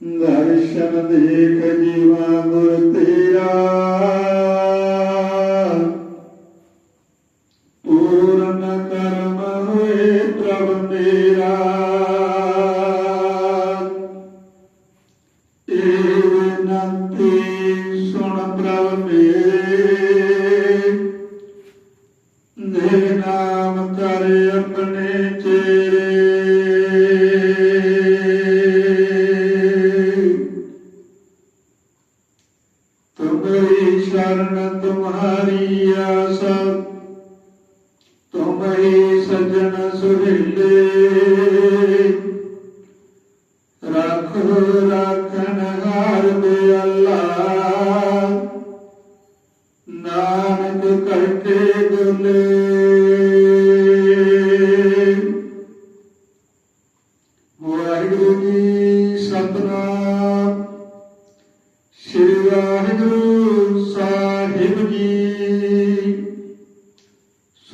ਦਰਸ਼ਨ ਦੇਖ ਜੀਵਾ ਗੁਰ ਤੇਰਾ। ਪੂਰਨ ਕਰਮ ਹੋਏ ਪ੍ਰਭ ਮੇਰਾ ਏ ਬੇਨੰਤੀ ਸੁਣ ਪ੍ਰਭ ਮੇਰੇ। ਦੇ ਨਾਮ ਕਰ ਆਪਣੇ ਤੁਮਰੀ ਸਜਣ ਸੁਹਿਲੇ ਰੱਖ ਰਾਖਣ ਹਾਰ ਦੇ ਅੱਲਾ।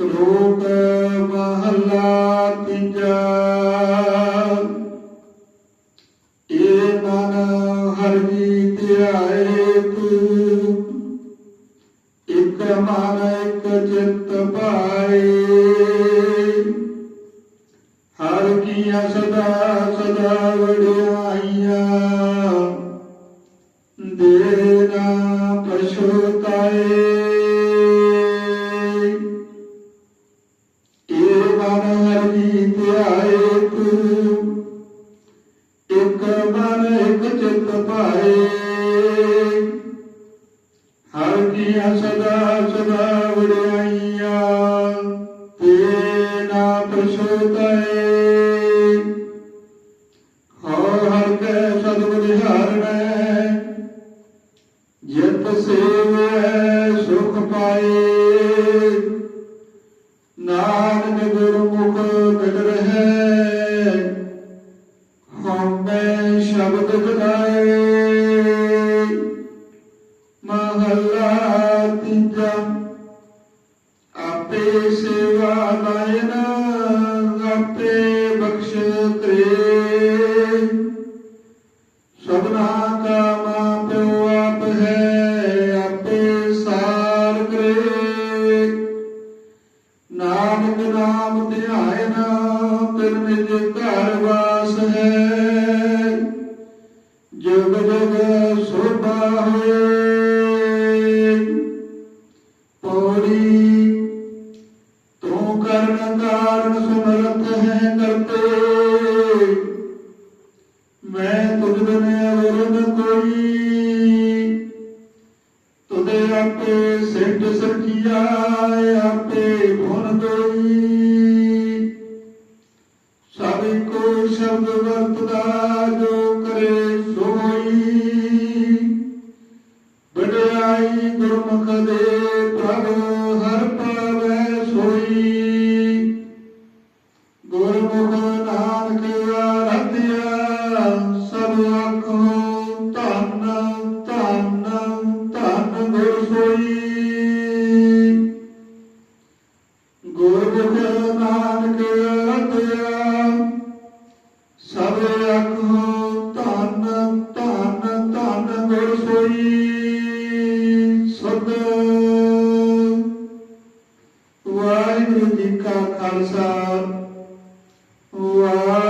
ਸ਼ਲੋਕ ਮਹਲਾ ਤੀਜਾ। ਏ ਮਨ ਹਰਿ ਧਿਆਏ ਤੂੰ। ਇਕ ਮਨ, ਇਕ ਚਿਤ ਪਾਏ। ਹਰ ਕੀਆ ਸਦਾ ਸਦਾ ਵਡਿਆਈਆਂ। ਦੇ ਮਨ ਹਰੀ ਧਿਆਏ ਤੂੰ ਇਕ ਮਨ, ਇਕ ਚਿਤ ਪਾਏ ਹਰ ਕੀਆ ਸਦਾ ਸਦਾ ਵਡਿਆਈਆਂ। ਤੇ ਨਾ ਪਛੋਤਾਏ ਹਉ ਹਰ ਕੈ ਸਤਿਗੁਰ ਹਾਰਣੈ ਜਿਤ ਸੇਵੈ ਸੁਖ ਪਾਏ। ਨਾਨਕ ਗੁਰਮੁਖ ਮਿਲ ਰਹੇ ਹਉਮੈ ਸ਼ਬਦ ਗਾਏ ਮਹੱਲਾ ਤੀਜਾ ਧਿਆਇਨ ਤਿਨ ਨਿਜ ਘਰ ਵਾਸ ਹੈ। ਜਗ ਜਗ ਸੋਭਾ ਹੋਏ। ਪੌੜੀ ਤੂੰ ਕਰਨ ਕਾਰਨ ਸੁਨਰਤ ਹੈ ਕਰਤੇ। ਮੈਂ ਤੁਝ ਬਿਨ ਅਵਰਦ ਕੋਈ। ਤੁਦੇ ਆਪੇ ਸਿੱਧ ਸਰਜੀਆ ਆਪੇ ਗੁਣ ਦੋਈ ਕੋ ਸ਼ਬਦ ਵਰਤਦਾ ਜੋ ਕਰੇ ਸੋਈ ਵਡਿਆਈ ਗੁਰਮੁਖ ਦੇ ਪ੍ਰਭ ਹਰ ਪਾਵੈ ਸੋਈ ਗੁਰਮੁਖ ਨਾਨਕ ਆਰਾਧਿਆ, ਸਭ ਆਖੋ ਧੰਨ ਧੰਨ ਧੰਨ ਗੁਰ ਸੋਈ Wow.